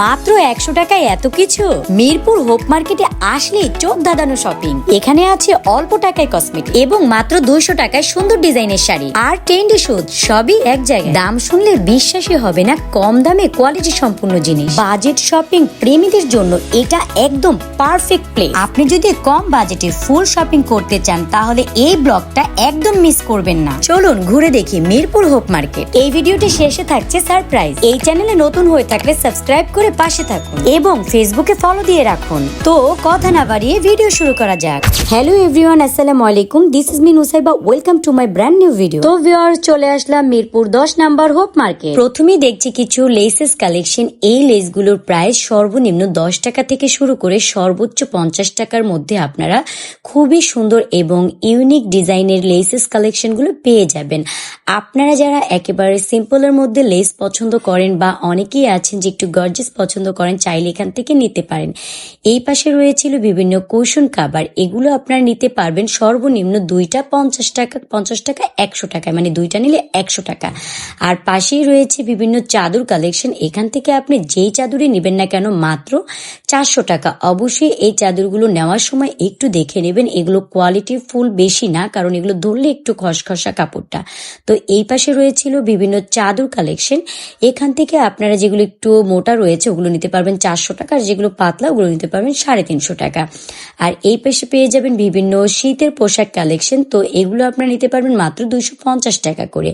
মাত্র একশো টাকায় এত কিছু? মিরপুর হোপ মার্কেটে আসলেই চোখ ধাঁধানো শপিং এখানে আছে অল্প টাকায় কসমেটিক এবং মাত্র দুইশো টাকায় সুন্দর ডিজাইনের শাড়ি। আর ট্রেন্ডি শুজ সবই এক জায়গায়। দাম শুনলে বিশ্বাসই হবে না কম দামে কোয়ালিটি সম্পূর্ণ জিনিস। বাজেট শপিং প্রেমীদের জন্য এটা একদম পারফেক্ট প্লেস আপনি যদি কম বাজেটে ফুল শপিং করতে চান, তাহলে এই ব্লগটা একদম মিস করবেন না। চলুন ঘুরে দেখি মিরপুর হোপ মার্কেট। এই ভিডিওটি শেষে থাকছে সারপ্রাইজ এই চ্যানেলে নতুন হয়ে থাকলে সাবস্ক্রাইব করে পাশে থাকুন এবং ফেসবুকে ফলো দিয়ে রাখুন। তো কথা না বাড়িয়ে ভিডিও শুরু করা যাক। হ্যালো এভরিওয়ান আসসালামু আলাইকুম। This is me Nusaiba welcome to my brand new video তো ভিউয়ার চলে আসলাম মিরপুর দশ নাম্বার হোপ মার্কেট। প্রথমেই দেখছি কিছু লেসেস কালেকশন এই লেসগুলোর প্রাইস সর্বনিম্ন দশ টাকা থেকে শুরু করে সর্বোচ্চ পঞ্চাশ টাকার মধ্যে আপনারা খুবই সুন্দর এবং ইউনিক ডিজাইনের লেসেস কালেকশনগুলো পেয়ে যাবেন। আপনারা যারা একেবারে সিম্পলের মধ্যে লেস পছন্দ করেন বা অনেকেই আছেন যে একটু গর্জেস পছন্দ করেন, চাইলে এখান থেকে নিতে পারেন। এই পাশে রয়েছিল বিভিন্ন কুশন কাবার এগুলো আপনারা নিতে পারবেন সর্বনিম্ন দুইটা পঞ্চাশ টাকা পঞ্চাশ টাকা, একশো টাকা মানে দুইটা নিলে একশো টাকা। আর পাশেই রয়েছে বিভিন্ন চাদর কালেকশন। এখান থেকে আপনি যেই চাদরই নেবেন না কেন, মাত্র চারশো টাকা। অবশ্যই এই চাদরগুলো নেওয়ার সময় একটু দেখে নেবেন। এগুলো কোয়ালিটি ফুল বেশি না, কারণ এগুলো ধরলে একটু খসখসা কাপড়টা। তো এই পাশে রয়েছিল বিভিন্ন চাদর কালেকশন। এখান থেকে আপনারা যেগুলো একটু মোটা রয়েছে ওগুলো নিতে পারবেন চারশো টাকা, আর যেগুলো পাতলা, ওগুলো নিতে পারবেন সাড়ে তিনশো টাকা। আর এই পাশে পেয়ে যাবেন বিভিন্ন শীতের পোশাক কালেকশন, তো এগুলো আপনারা নিতে পারবেন মাত্র দুইশো পঞ্চাশ টাকা করে।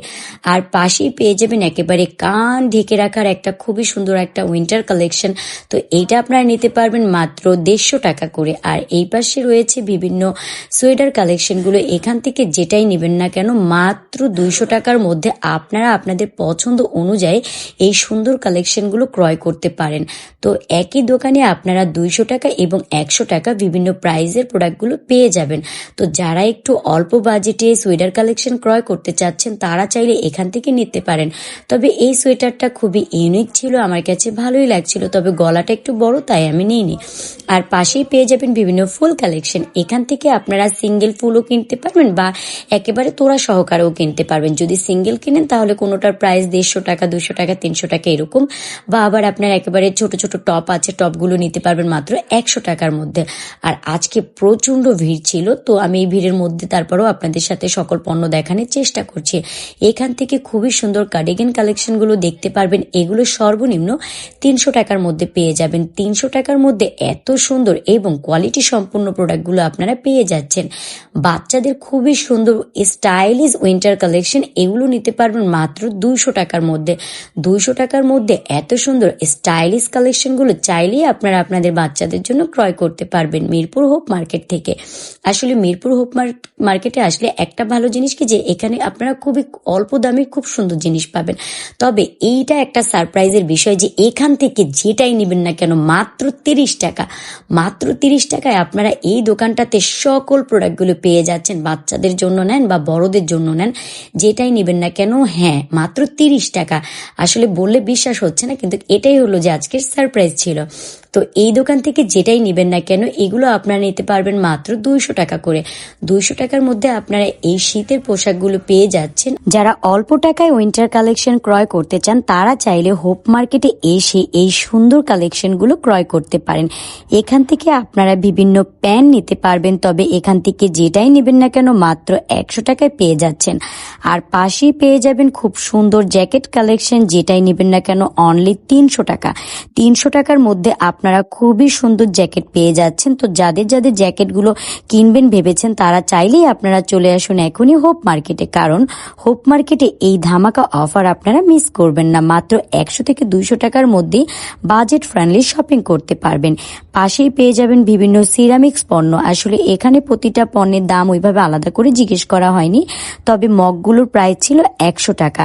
আর পাশেই পেয়ে যাবেন একেবারে কান ঢেকে রাখার একটা খুবই সুন্দর একটা উইন্টার কালেকশন, তো এইটা আপনারা নিতে পারবেন মাত্র দেড়শো টাকা করে। আর এই পাশে রয়েছে বিভিন্ন সোয়েটার কালেকশনগুলো, এখান থেকে যেটাই নেবেন না কেন, মাত্র দুইশো টাকার মধ্যে আপনারা আপনাদের পছন্দ অনুযায়ী এই সুন্দর কালেকশনগুলো ক্রয় করতে পারেন। তো একই দোকানে আপনারা দুইশো টাকা এবং একশো টাকা বিভিন্ন প্রাইজের প্রোডাক্টগুলো পেয়ে যাবেন। তো যারা একটু অল্প বাজেটে সোয়েটার কালেকশন ক্রয় করতে চাচ্ছেন, তারা চাইলে এখান থেকে নিতে পারেন। তবে এই সোয়েটারটা খুবই ইউনিক ছিল, আমার কাছে ভালোই লাগছিল, তবে গলাটা একটু বড়, তাই আমি নিইনি। আর পাশেই পেয়ে যাবেন বিভিন্ন ফুল কালেকশন। এখান থেকে আপনারা সিঙ্গেল ফুলও কিনতে পারবেন বা একেবারে তোরা সহকারেও কিনতে পারবেন। যদি সিঙ্গেল কিনেন, তাহলে কোনোটার প্রাইস দেড়শো টাকা, দুশো টাকা, তিনশো টাকা এরকম, বা আবার আপনার একেবারে ছোট ছোট টপ আছে, টপগুলো নিতে পারবেন মাত্র একশো টাকার মধ্যে। আর আজকে প্রচণ্ড ভিড় ছিল, তো আমি এই ভিড়ের মধ্যে তারপরেও আপনাদের সাথে সকল পণ্য দেখানোর চেষ্টা করছি। এখান থেকে খুবই সুন্দর কার্ডিগান কালেকশনগুলো দেখতে পারবেন, এগুলো সর্বনিম্ন তিনশো টাকার মধ্যে পেয়ে যাবেন। তিনশো টাকার মধ্যে এত সুন্দর এবং কোয়ালিটি সম্পূর্ণ প্রোডাক্টগুলো আপনারা পেয়ে যাচ্ছেন। বাচ্চাদের খুবই সুন্দর স্টাইলিশ উইন্টার কালেকশন এগুলো নিতে পারবেন মাত্র দুইশো টাকার মধ্যে। দুইশো টাকার মধ্যে এত সুন্দর স্টাইলিশ কালেকশনগুলো চাইলেই আপনারা আপনাদের বাচ্চাদের জন্য ক্রয় করতে পারবেন মিরপুর হোপ মার্কেট থেকে। আসলে মিরপুর হোপ মার্কেটে আসলে একটা ভালো জিনিস কি যে এখানে আপনারা খুবই অল্প দামে খুব সুন্দর জিনিস পাবেন। তবে এইটা একটা সারপ্রাইজের বিষয় যে এখান থেকে যেটাই নেবেন না কেন মাত্র তিরিশ টাকা। মাত্র তিরিশ টাকায় আপনারা এই দোকানটাতে সকল প্রোডাক্টগুলো পেয়ে যাচ্ছেন। বাচ্চাদের জন্য নেন বা বড়দের জন্য নেন, যেটাই নেবেন না কেন হ্যাঁ মাত্র তিরিশ টাকা। আসলে বললে বিশ্বাস হচ্ছে না, কিন্তু এটাই হলো যে আজকের সারপ্রাইজ ছিল। তো এই দোকান থেকে যেটাই নেবেন না কেন, এগুলো আপনারা নিতে পারবেন মাত্র দুইশো টাকা করে। দুইশো টাকার মধ্যে আপনারা এই শীতের পোশাকগুলো পেয়ে যাচ্ছেন। যারা অল্প টাকায় উইন্টার কালেকশন ক্রয় করতে চান, তারা চাইলে হোপ মার্কেটে এসে এই সুন্দর কালেকশনগুলো ক্রয় করতে পারেন। এখান থেকে আপনারা বিভিন্ন প্যান নিতে পারবেন, তবে এখান থেকে যেটাই নেবেন না কেন, মাত্র একশো টাকায় পেয়ে যাচ্ছেন। আর পাশেই পেয়ে যাবেন খুব সুন্দর জ্যাকেট কালেকশন যেটাই নেবেন না কেন অনলি তিনশো টাকা। তিনশো টাকার মধ্যে আপনারা খুবই সুন্দর জ্যাকেট পেয়ে যাচ্ছেন। তো যাদের যাদের জ্যাকেটগুলো কিনবেন ভেবেছেন, তারা চাইলেই আপনারা চলে আসুন এখনই হোপ মার্কেটে। কারণ হোপ মার্কেটে এই ধামাকা অফার আপনারা মিস করবেন না। মাত্র একশো থেকে দুইশো টাকার মধ্যেই বাজেট ফ্রেন্ডলি শপিং করতে পারবেন। পাশেই পেয়ে যাবেন বিভিন্ন সিরামিক্স পণ্য। আসলে এখানে প্রতিটা পণ্যের দাম ওইভাবে আলাদা করে জিজ্ঞেস করা হয়নি, তবে মগগুলোর প্রাইস ছিল একশো টাকা।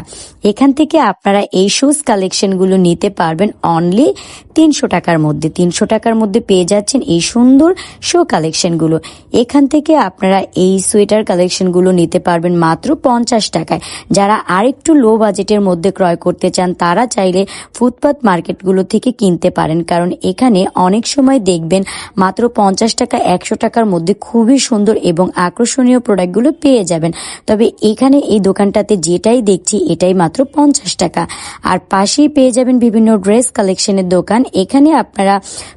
এখান থেকে আপনারা এই শুজ কালেকশনগুলো নিতে পারবেন অনলি তিনশো টাকার মধ্যে। মধ্যে তিনশো টাকার মধ্যে পেয়ে যাচ্ছেন এই সুন্দর শো কালেকশনগুলো এখান থেকে আপনারা এই সোয়েটার কালেকশনগুলো নিতে পারবেন মাত্র পঞ্চাশ টাকায়। যারা আরেকটু লো বাজেটের মধ্যে ক্রয় করতে চান, তারা চাইলে ফুটপাত মার্কেটগুলো থেকে কিনতে পারেন। কারণ এখানে অনেক সময় দেখবেন মাত্র পঞ্চাশ টাকা, একশো টাকার মধ্যে খুবই সুন্দর এবং আকর্ষণীয় প্রোডাক্টগুলো পেয়ে যাবেন। তবে এখানে এই দোকানটাতে যেটাই দেখছি, এটাই মাত্র পঞ্চাশ টাকা। আর পাশেই পেয়ে যাবেন বিভিন্ন ড্রেস কালেকশনের দোকান। এখানে আপনারা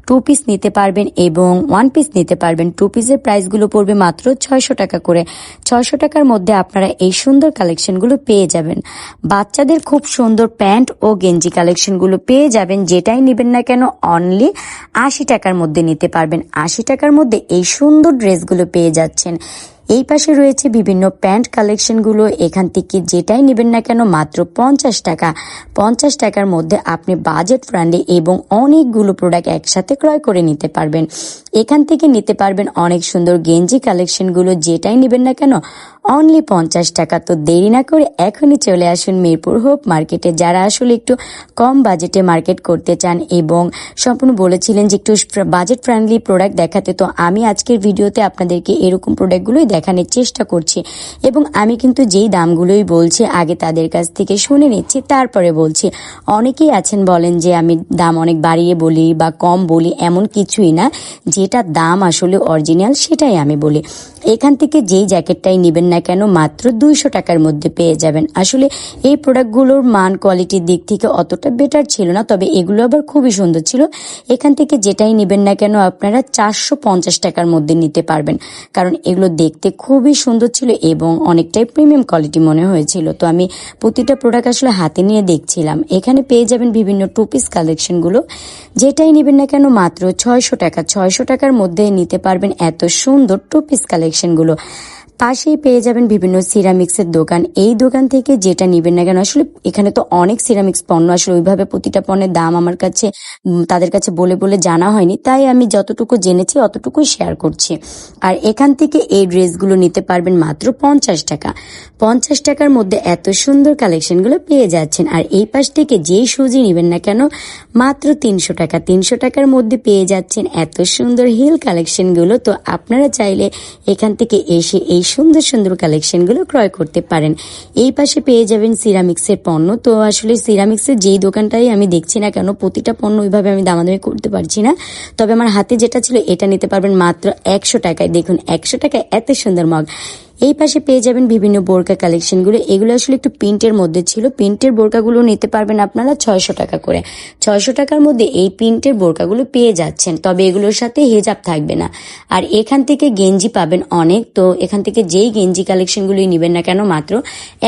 টু পিস নিতে পারবেন এবং ওয়ান পিস নিতে পারবেন। টু পিসের প্রাইসগুলো পড়বে মাত্র ছয়শো টাকা করে। ছয়শো টাকার মধ্যে আপনারা এই সুন্দর কালেকশনগুলো পেয়ে যাবেন। বাচ্চাদের খুব সুন্দর প্যান্ট ও গেঞ্জি কালেকশনগুলো পেয়ে যাবেন। যেটাই নেবেন না কেন অনলি আশি টাকার মধ্যে নিতে পারবেন। আশি টাকার মধ্যে এই সুন্দর ড্রেসগুলো পেয়ে যাচ্ছেন। এই পাশে রয়েছে বিভিন্ন প্যান্ট কালেকশনগুলো। এখান থেকে যেটাই নেবেন না কেন, মাত্র পঞ্চাশ টাকা। পঞ্চাশ টাকার মধ্যে আপনি বাজেট ফ্রেন্ডলি এবং অনেকগুলো প্রোডাক্ট একসাথে ক্রয় করে নিতে পারবেন। এখান থেকে নিতে পারবেন অনেক সুন্দর গেঞ্জি কালেকশনগুলো যেটাই নেবেন না কেন অনলি পঞ্চাশ টাকা। তো দেরি না করে এখনই চলে আসুন মিরপুর হোপ মার্কেটে। যারা আসলে একটু কম বাজেটে মার্কেট করতে চান এবং সম্পূর্ণ বলেছিলেন যে একটু বাজেট ফ্রেন্ডলি প্রোডাক্ট দেখাতে, তো আমি আজকের ভিডিওতে আপনাদেরকে এরকম প্রোডাক্টগুলোই দেখানোর চেষ্টা করছি। এবং আমি কিন্তু যেই দামগুলোই বলছি, আগে তাদের কাছ থেকে শুনে নিচ্ছি, তারপরে বলছি। অনেকেই আছেন বলেন যে আমি দাম অনেক বাড়িয়ে বলি বা কম বলি, এমন কিছুই না। যেটা দাম আসলে অরিজিনাল সেটাই আমি বলি। এখান থেকে যেই জ্যাকেটটাই নেবেন না কেন মাত্র দুইশো টাকার মধ্যে পেয়ে যাবেন। আসলে এই প্রোডাক্টগুলোর মান কোয়ালিটির দিক থেকে অতটা বেটার ছিল না, তবে এগুলো আবার খুবই সুন্দর ছিল। এখান থেকে যেটাই নেবেন না কেন আপনারা চারশো পঞ্চাশ টাকার মধ্যে নিতে পারবেন। কারণ এগুলো দেখতে খুবই সুন্দর ছিল এবং অনেকটাই প্রিমিয়াম কোয়ালিটি মনে হয়েছিল। তো আমি প্রতিটা প্রোডাক্ট আসলে হাতে নিয়ে দেখছিলাম। এখানে পেয়ে যাবেন বিভিন্ন টু পিস কালেকশনগুলো যেটাই নেবেন না কেন মাত্র ছয়শো টাকা। ছয়শো টাকার মধ্যে নিতে পারবেন এত সুন্দর টু পিস কালেকশনগুলো পাশেই পেয়ে যাবেন বিভিন্ন সিরামিক্সের দোকান। এই দোকান থেকে যেটা নেবেন না কেন, আসলে এখানে তো অনেক সিরামিক্স পণ্য, আসলে ওইভাবে প্রতিটা পণ্যের দাম আমার কাছে তাদের কাছে বলে বলে জানা হয়নি, তাই আমি যতটুকু জেনেছি অতটুকুই শেয়ার করছি। আর এখান থেকে এই ড্রেসগুলো নিতে পারবেন মাত্র পঞ্চাশ টাকা। পঞ্চাশ টাকার মধ্যে এত সুন্দর কালেকশনগুলো পেয়ে যাচ্ছেন। আর এই পাশ থেকে যেই সুজি নেবেন না কেন, মাত্র তিনশো টাকা। তিনশো টাকার মধ্যে পেয়ে যাচ্ছেন এত সুন্দর হিল কালেকশনগুলো, তো আপনারা চাইলে এখান থেকে এসে এই সুন্দর সুন্দর কালেকশনগুলো ক্রয় করতে পারেন। এই পাশে পেয়ে যাবেন সিরামিক্সের পণ্য। তো আসলে সিরামিক্সের যেই দোকানটাই আমি দেখছি না কেন, প্রতিটা পণ্য ওইভাবে আমি দামাদামি করতে পারছি না। তবে আমার হাতে যেটা ছিল, এটা নিতে পারবেন মাত্র একশো টাকায়। দেখুন, একশো টাকায় এত সুন্দর মগ। এই পাশে পেয়ে যাবেন বিভিন্ন বোরকা কালেকশনগুলো এগুলো আসলে একটু প্রিন্টের মধ্যে ছিল। প্রিন্টের বোরকাগুলো নিতে পারবেন আপনারা ছয়শো টাকা করে। ছয়শো টাকার মধ্যে এই প্রিন্টের বোরকাগুলো পেয়ে যাচ্ছেন। তবে এগুলোর সাথে হেজাব থাকবে না। আর এখান থেকে গেঞ্জি পাবেন অনেক। তো এখান থেকে যেই গেঞ্জি কালেকশনগুলি নেবেন না কেন, মাত্র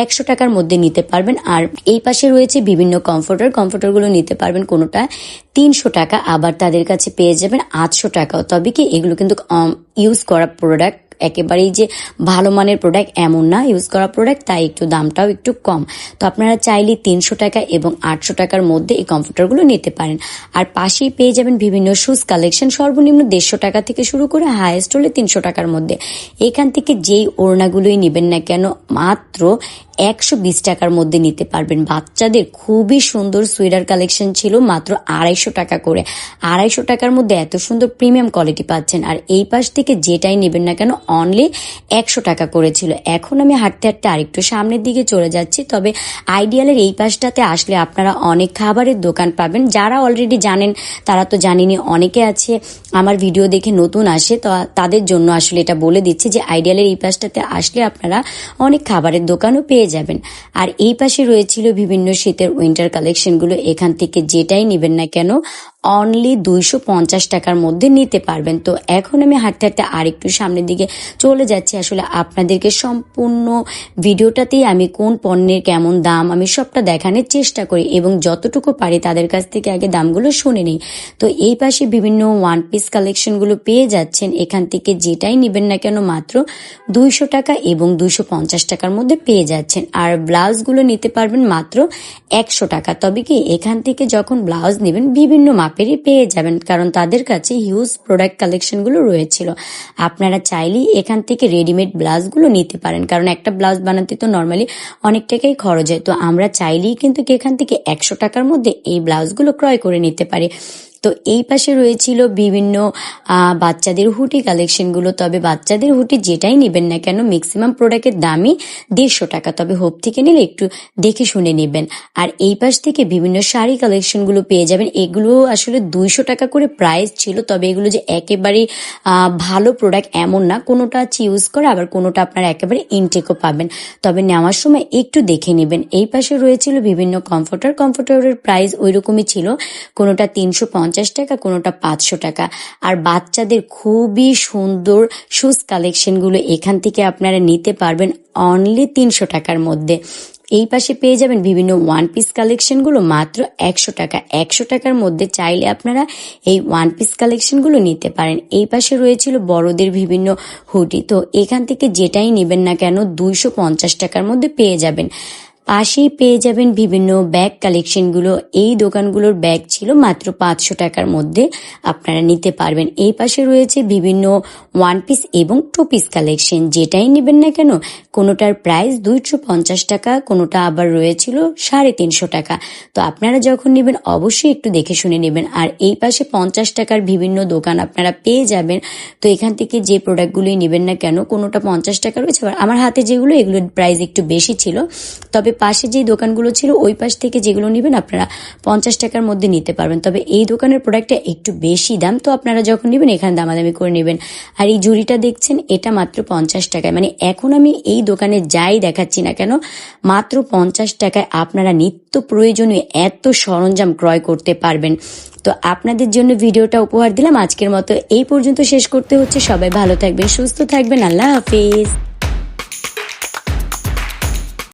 একশো টাকার মধ্যে নিতে পারবেন। আর এই পাশে রয়েছে বিভিন্ন কমফোর্টার কমফোর্টারগুলো নিতে পারবেন কোনোটা তিনশো টাকা। আবার তাদের কাছে পেয়ে যাবেন আটশো টাকাও। তবে কি এগুলো কিন্তু ইউজ করা প্রোডাক্ট একেবারেই যে ভালো মানের প্রোডাক্ট এমন না ইউজ করা প্রোডাক্ট তাই একটু দামটাও একটু কম। তো আপনারা চাইলে তিনশো টাকা এবং আটশো টাকার মধ্যে এই কম্পিউটারগুলো নিতে পারেন। আর পাশেই পেয়ে যাবেন বিভিন্ন শুজ কালেকশন সর্বনিম্ন দেড়শো টাকা থেকে শুরু করে হায়েস্ট হলে তিনশো টাকার মধ্যে। এখান থেকে যেই ওড়নাগুলোই নেবেন না কেন, মাত্র একশো বিশ টাকার মধ্যে নিতে পারবেন। বাচ্চাদের খুবই সুন্দর সুইডার কালেকশন ছিল মাত্র আড়াইশো টাকা করে। আড়াইশো টাকার মধ্যে এত সুন্দর প্রিমিয়াম কোয়ালিটি পাচ্ছেন। আর এই পাশ থেকে যেটাই নেবেন না কেন অনলি একশো টাকা করেছিল এখন আমি হাঁটতে হাঁটতে আরেকটু সামনের দিকে চলে যাচ্ছি। তবে আইডিয়ালের এই পাশটাতে আসলে আপনারা অনেক খাবারের দোকান পাবেন। যারা অলরেডি জানেন, তারা তো জানেনি অনেকে আছে আমার ভিডিও দেখে নতুন আসে, তো তাদের জন্য আসলে এটা বলে দিচ্ছি যে আইডিয়ালের এই পাশটাতে আসলে আপনারা অনেক খাবারের দোকানও পেয়ে যাবেন। আর এই পাশে রয়েছিল বিভিন্ন শীতের উইন্টার কালেকশনগুলো এখান থেকে যেটাই নেবেন না কেন অনলি দুইশো পঞ্চাশ টাকার মধ্যে নিতে পারবেন। তো এখন আমি হাঁটতে হাঁটতে আরেকটু সামনের দিকে চলে যাচ্ছি। আসলে আপনাদেরকে সম্পূর্ণ ভিডিওটাতেই আমি কোন পণ্যের কেমন দাম আমি সবটা দেখানোর চেষ্টা করি এবং যতটুকু পারি তাদের কাছ থেকে আগে দামগুলো শুনে নিই। তো এই পাশে বিভিন্ন ওয়ান পিস কালেকশনগুলো পেয়ে যাচ্ছেন। এখান থেকে যেটাই নেবেন না কেন মাত্র দুইশো টাকা এবং দুইশো পঞ্চাশ টাকার মধ্যে পেয়ে যাচ্ছেন। আর ব্লাউজগুলো নিতে পারবেন মাত্র একশো টাকা। তবে কি এখান থেকে যখন ব্লাউজ নেবেন বিভিন্ন মাপেরই পেয়ে যাবেন, কারণ তাদের কাছে হিউজ প্রোডাক্ট কালেকশনগুলো রয়েছিল। আপনারা চাইলেই এখান থেকে রেডিমেড ব্লাউজগুলো নিতে পারেন, কারণ একটা ব্লাউজ বানাতে তো নর্মালি অনেক টাকাই খরচ হয়। তো আমরা চাইলেই কিন্তু এখান থেকে একশো টাকার মধ্যে এই ব্লাউজগুলো ক্রয় করে নিতে পারি। তো এই পাশে রয়েছিল বিভিন্ন বাচ্চাদের হুটি কালেকশনগুলো তবে বাচ্চাদের হুটি যেটাই নেবেন না কেন ম্যাক্সিমাম প্রোডাক্টের দামই দেড়শো টাকা। তবে হোপ থেকে নিলে একটু দেখে শুনে নেবেন। আর এই পাশ থেকে বিভিন্ন শাড়ি কালেকশনগুলো পেয়ে যাবেন। এগুলো আসলে দুইশো টাকা করে প্রাইস ছিল, তবে এগুলো যে একেবারে ভালো প্রোডাক্ট এমন না। কোনোটা ইউজ করে, আবার কোনোটা আপনারা একেবারে ইনটেকও পাবেন। তবে নেওয়ার সময় একটু দেখে নেবেন। এই পাশে রয়েছিল বিভিন্ন কমফোর্টার কমফোর্টারের প্রাইস ওই রকমই ছিল। কোনোটা তিনশো পঞ্চাশ টাকা, কোনোটা পাঁচশো টাকা। আর বাচ্চাদের খুবই সুন্দর শুজ কালেকশনগুলো এখান থেকে আপনারা নিতে পারবেন অনলি তিনশো টাকার মধ্যে। এই পাশে পেয়ে যাবেন বিভিন্ন ওয়ান পিস কালেকশনগুলো মাত্র একশো টাকা। একশো টাকার মধ্যে চাইলে আপনারা এই ওয়ান পিস কালেকশনগুলো নিতে পারেন। এই পাশে রয়েছিল বড়দের বিভিন্ন হুডি তো এখান থেকে যেটাই নেবেন না কেন, দুইশো পঞ্চাশ টাকার মধ্যে পেয়ে যাবেন। পাশেই পেয়ে যাবেন বিভিন্ন ব্যাগ কালেকশনগুলো এই দোকানগুলোর ব্যাগ ছিল মাত্র পাঁচশো টাকার মধ্যে। আপনারা নিতে পারবেন। এই পাশে রয়েছে বিভিন্ন ওয়ান পিস এবং টু পিস কালেকশন যেটাই নেবেন না কেন, কোনোটার প্রাইস দুইশো পঞ্চাশ টাকা, কোনোটা আবার রয়েছিল সাড়ে তিনশো টাকা। তো আপনারা যখন নেবেন, অবশ্যই একটু দেখে শুনে নেবেন। আর এই পাশে পঞ্চাশ টাকার বিভিন্ন দোকান আপনারা পেয়ে যাবেন। তো এখান থেকে যে প্রোডাক্টগুলোই নেবেন না কেন, কোনোটা পঞ্চাশ টাকা রয়েছে। আবার আমার হাতে যেগুলো, এগুলোর প্রাইস একটু বেশি ছিল। তবে পাশে যে দোকানগুলো ছিল, ওই পাশ থেকে যেগুলো নেবেন আপনারা পঞ্চাশ টাকার মধ্যে নিতে পারবেন। তবে এই দোকানের প্রোডাক্টটা একটু বেশি দাম, তো আপনারা যখন নেবেন, এখানে দামাদামি করে নেবেন। আর এই জুড়িটা দেখছেন, এটা মাত্র পঞ্চাশ টাকায়। মানে এখন আমি এই দোকানে যাই দেখাচ্ছি না কেন, মাত্র পঞ্চাশ টাকায় আপনারা নিত্য প্রয়োজনীয় এত সরঞ্জাম ক্রয় করতে পারবেন। তো আপনাদের জন্য ভিডিওটা উপহার দিলাম। আজকের মতো এই পর্যন্ত শেষ করতে হচ্ছে। সবাই ভালো থাকবেন, সুস্থ থাকবেন। আল্লাহ হাফিজ।